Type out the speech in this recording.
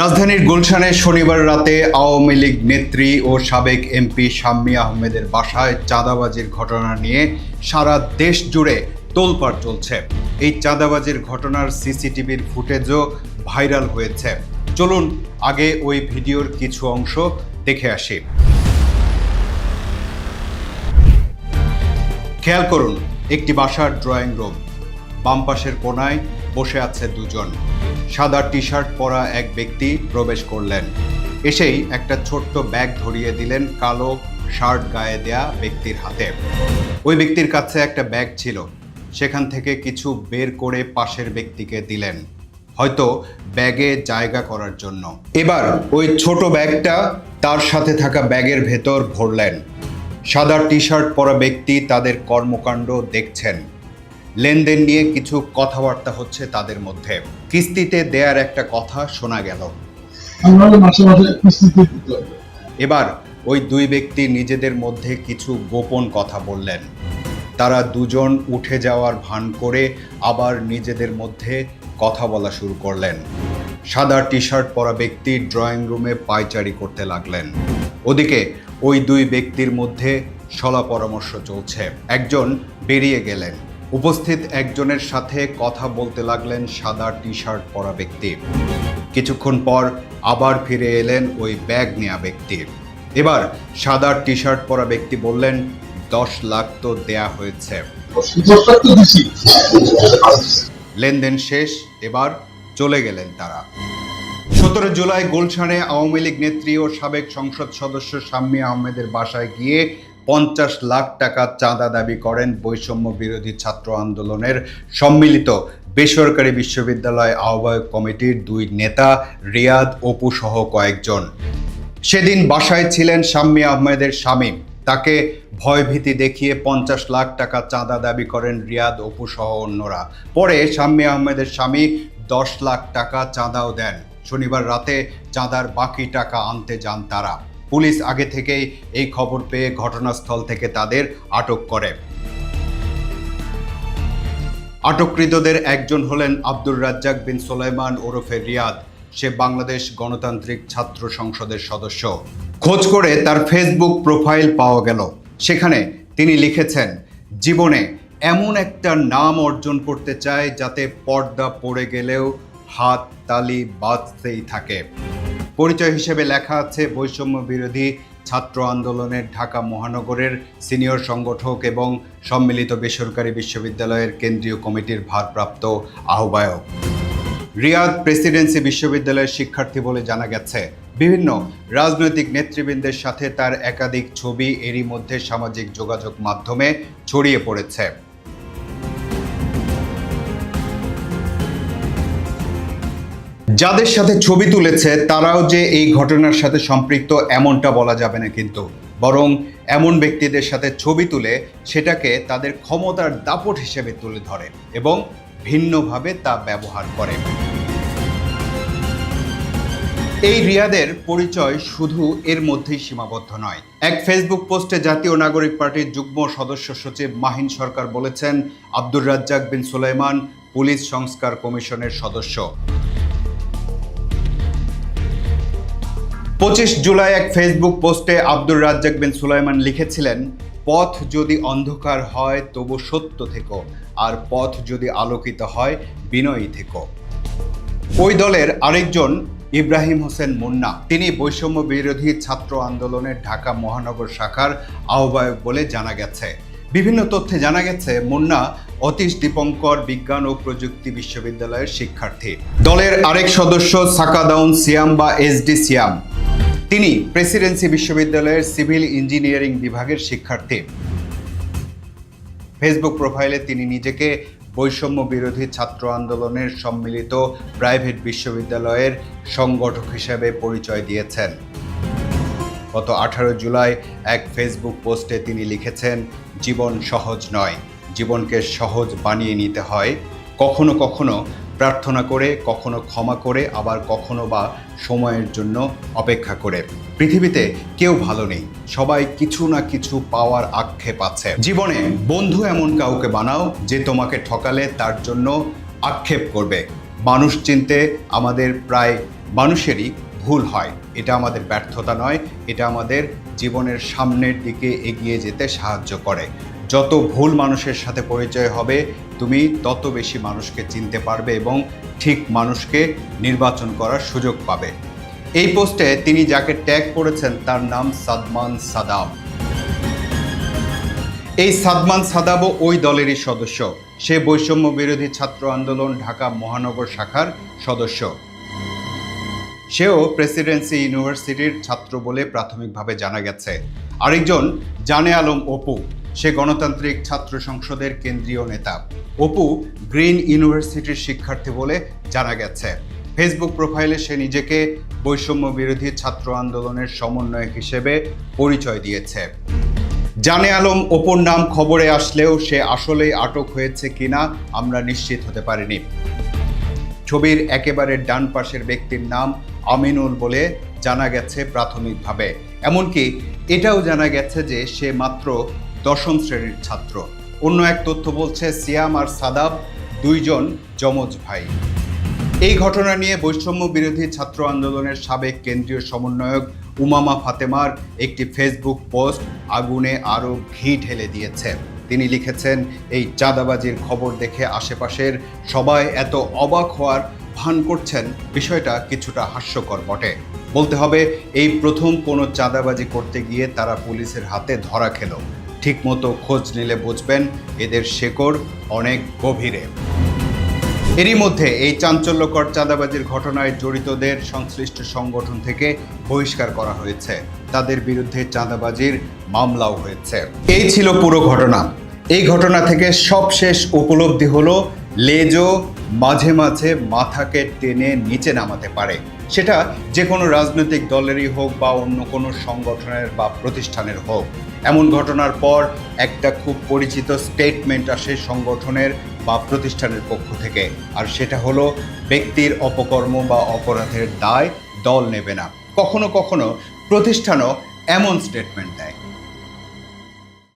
রাজধানীর গুলশানে শনিবার রাতে আওয়ামী লীগ নেত্রী ও সাবেক এমপি শাম্মী আহমেদের বাসায় চাঁদাবাজির ঘটনা নিয়ে সারা দেশ জুড়ে তোলপাড় চলছে। এই চাঁদাবাজির ঘটনার সিসিটিভির ফুটেজও ভাইরাল হয়েছে। চলুন আগে ওই ভিডিওর কিছু অংশ দেখে আসি। খেয়াল করুন, একটি বাসার ড্রয়িং রুম, বাম পাশের কোনায় বসে আছে দুজন। সাদা টি শার্ট পরা এক ব্যক্তি প্রবেশ করলেন। এসেই একটা ছোট্ট ব্যাগ ধরিয়ে দিলেন কালো শার্ট গায়ে দেয়া ব্যক্তির হাতে। ওই ব্যক্তির কাছে একটা ব্যাগ ছিল। সেখান থেকে কিছু বের করে পাশের ব্যক্তিকে দিলেন। হয়তো ব্যাগে জায়গা করার জন্য। এবার ওই ছোট ব্যাগটা তার সাথে থাকা ব্যাগের ভেতর ভরলেন। সাদা টি শার্ট পরা ব্যক্তি তাদের কর্মকাণ্ড দেখছেন। লেনদেন নিয়ে কিছু কথাবার্তা হচ্ছে তাদের মধ্যে। কিস্তিতে দেয়ার একটা কথা শোনা গেল। এবার ওই দুই ব্যক্তি নিজেদের মধ্যে কিছু গোপন কথা বললেন। তারা দুজন উঠে যাওয়ার ভান করে আবার নিজেদের মধ্যে কথা বলা শুরু করলেন। সাদা টি শার্ট পরা ব্যক্তি ড্রয়িং রুমে পায়চারি করতে লাগলেন। ওদিকে ওই দুই ব্যক্তির মধ্যে সলা পরামর্শ চলছে। একজন বেরিয়ে গেলেন। উপস্থিত একজনের সাথে কথা বলতে লাগলেন সাদা টি শার্ট পরা ব্যক্তি। কিছুক্ষণ পর আবার ফিরে এলেন ওই ব্যাগ নেওয়া ব্যক্তির এবার সাদা টি শার্ট পরা ব্যক্তি বললেন, দশ লাখ তো দেয়া হয়েছে। লেনদেন শেষ, এবার চলে গেলেন তারা। সতেরো জুলাই গুলশানে আওয়ামী লীগ নেত্রী ও সাবেক সংসদ সদস্য শাম্মী আহমেদের বাসায় গিয়ে পঞ্চাশ লাখ টাকা চাঁদা দাবি করেন বৈষম্য বিরোধী ছাত্র আন্দোলনের সম্মিলিত বেসরকারি বিশ্ববিদ্যালয় আহ্বায়ক কমিটির দুই নেতা রিয়াদ অপু সহ কয়েকজন। সেদিন বাসায় ছিলেন শাম্মী আহমেদের স্বামী। তাকে ভয়ভীতি দেখিয়ে পঞ্চাশ লাখ টাকা চাঁদা দাবি করেন রিয়াদ অপু সহ অন্যরা। পরে শাম্মী আহমেদের স্বামী দশ লাখ টাকা চাঁদাও দেন। শনিবার রাতে চাঁদার বাকি টাকা আনতে যান তারা। পুলিশ আগে থেকেই এই খবর পেয়ে ঘটনাস্থল থেকে তাদের আটক করে। আটককৃতদের একজন হলেন আব্দুর রাজ্জাক বিন সোলাইমান ওরফে রিয়াদ। সে বাংলাদেশ গণতান্ত্রিক ছাত্র সংসদের সদস্য। খোঁজ করে তার ফেসবুক প্রোফাইল পাওয়া গেল। সেখানে তিনি লিখেছেন, জীবনে এমন একটা নাম অর্জন করতে চায় যাতে পর্দা পড়ে গেলেও হাত তালি বাজতেই থাকে। পরিচয় হিসেবে লেখা আছে, বৈষম্য বিরোধী ছাত্র আন্দোলনের ঢাকা মহানগরের সিনিয়র সংগঠক এবং সম্মিলিত বেসরকারি বিশ্ববিদ্যালয়ের কেন্দ্রীয় কমিটির ভারপ্রাপ্ত আহ্বায়ক। রিয়াদ প্রেসিডেন্সি বিশ্ববিদ্যালয়ের শিক্ষার্থী বলে জানা গেছে, বিভিন্ন রাজনৈতিক নেতৃবৃন্দের সাথে তার একাধিক ছবি এরই মধ্যে সামাজিক যোগাযোগ মাধ্যমে ছড়িয়ে পড়েছে। যাদের সাথে ছবি তুলেছে, তারাও যে এই ঘটনার সাথে সম্পৃক্ত এমনটা বলা যাবে না কিন্তু। বরং এমন ব্যক্তিদের সাথে ছবি তুলে, সেটাকে তাদের ক্ষমতার দাপট হিসেবে তুলে ধরে এবং ভিন্নভাবে তা ব্যবহার করে। এই রিয়াদের পরিচয় শুধু এর মধ্যেই সীমাবদ্ধ নয়। এক ফেসবুক পোস্টে জাতীয় নাগরিক পার্টির যুগ্ম সদস্য সচিব মাহিন সরকার বলেছেন, আব্দুর রাজ্জাক বিন সুলাইমান পুলিশ সংস্কার কমিশনের সদস্য। পঁচিশ জুলাই এক ফেসবুক পোস্টে আব্দুর রাজ্জাক বিন সুলাইমান লিখেছিলেন, পথ যদি অন্ধকার হয়, তবু সত্য থেকো, আর পথ যদি আলোকিত হয়, বিনয়ী থেকো। ওই দলের আরেকজন ইব্রাহিম হোসেন মুন্না। তিনি বৈষম্য বিরোধী ছাত্র আন্দোলনের ঢাকা মহানগর শাখার আহ্বায়ক বলে জানা গেছে। বিভিন্ন তথ্যে জানা গেছে, মুন্না অতীশ দীপঙ্কর বিজ্ঞান ও প্রযুক্তি বিশ্ববিদ্যালয়ের শিক্ষার্থী। দলের আরেক সদস্য সাকাদাউন সিয়াম বা এসডি সিয়াম। তিনি প্রেসিডেন্সি বিশ্ববিদ্যালয়ের সিভিল ইঞ্জিনিয়ারিং বিভাগের শিক্ষার্থী। ফেসবুক প্রোফাইলে তিনি নিজেকে বৈষম্য বিরোধী ছাত্র আন্দোলনের সম্মিলিত প্রাইভেট বিশ্ববিদ্যালয়ের সংগঠক হিসেবে পরিচয় দিয়েছেন। গত আঠারো জুলাই এক ফেসবুক পোস্টে তিনি লিখেছেন, জীবন সহজ নয়। জীবনকে সহজ বানিয়ে নিতে হয়। কখনো কখনো প্রার্থনা করে, কখনো ক্ষমা করে, আবার কখনো বা সময়ের জন্য অপেক্ষা করে। পৃথিবীতে কেউ ভালো নেই। সবাই কিছু না কিছু পাওয়ার আক্ষেপ আছে। জীবনে বন্ধু এমন কাউকে বানাও যে তোমাকে ঠকালে তার জন্য আক্ষেপ করবে। মানুষ চিনতে আমাদের প্রায় মানুষেরই ভুল হয়। এটা আমাদের ব্যর্থতা নয়। এটা আমাদের জীবনের সামনের দিকে এগিয়ে যেতে সাহায্য করে। যত ভুল মানুষের সাথে পরিচয় হবে, তুমি তত বেশি মানুষকে চিনতে পারবে এবং ঠিক মানুষকে নির্বাচন করার সুযোগ পাবে। এই পোস্টে তিনি যাকে ট্যাগ করেছেন, তার নাম সাদমান সাদাব এই সাদমান সাদাবও ওই দলেরই সদস্য। সে বৈষম্য বিরোধী ছাত্র আন্দোলন ঢাকা মহানগর শাখার সদস্য। সেও প্রেসিডেন্সি ইউনিভার্সিটির ছাত্র বলে প্রাথমিকভাবে জানা গেছে। আরেকজন জানে আলম অপু। সে গণতান্ত্রিক ছাত্র সংসদের কেন্দ্রীয় নেতা। অপু গ্রিন ইউনিভার্সিটির শিক্ষার্থী বলে জানা গেছে। ফেসবুক প্রোফাইলে সে নিজেকে বৈষম্য বিরোধী ছাত্র আন্দোলনের সমন্বয়ক হিসেবে পরিচয় দিয়েছে। জানে আলম, অপুর নাম খবরে আসলেও সে আসলেই আটক হয়েছে কিনা আমরা নিশ্চিত হতে পারিনি। ছবির একেবারে ডান পাশের ব্যক্তির নাম আমিনুল বলে জানা গেছে প্রাথমিকভাবে। এমনকি এটাও জানা গেছে যে সে মাত্র দশম শ্রেণির ছাত্র। অন্য এক তথ্য বলছে, সিয়াম আর সাদাব দুইজন যমজ ভাই। এই ঘটনা নিয়ে বৈষম্য বিরোধী ছাত্র আন্দোলনের সাবেক কেন্দ্রীয় সমন্বয়ক উমামা ফাতেমার একটি ফেসবুক পোস্ট আগুনে আরও ঘি ঢেলে দিয়েছে। তিনি লিখেছেন, এই চাঁদাবাজির খবর দেখে আশেপাশের সবাই এত অবাক হওয়ার ভান করছেন, বিষয়টা কিছুটা হাস্যকর বটে। বলতে হবে, এই প্রথম কোনো চাঁদাবাজি করতে গিয়ে তারা পুলিশের হাতে ধরা খেল। ঠিকমতো খোঁজ নিলে বুঝবেন এদের শেকড় অনেক গভীরে। এরই মধ্যে এই চাঞ্চল্যকর চাঁদাবাজির ঘটনায় জড়িতদের সংশ্লিষ্ট সংগঠন থেকে বহিষ্কার করা হয়েছে। তাদের বিরুদ্ধে চাঁদাবাজির মামলাও হয়েছে। এই ছিল পুরো ঘটনা। এই ঘটনা থেকে সবশেষ উপলব্ধি হলো লেজও মাঝে মাঝে মাথাকে টেনে নিচে নামাতে পারে। সেটা যে কোনো রাজনৈতিক দলেরই হোক বা অন্য কোনো সংগঠনের বা প্রতিষ্ঠানের হোক। এমন ঘটনার পর একটা খুব পরিচিত স্টেটমেন্ট আসে সংগঠনের বা প্রতিষ্ঠানের পক্ষ থেকে। আর সেটা হলো, ব্যক্তির অপকর্ম বা অপরাধের দায় দল নেবে না। কখনো কখনো প্রতিষ্ঠানও এমন স্টেটমেন্ট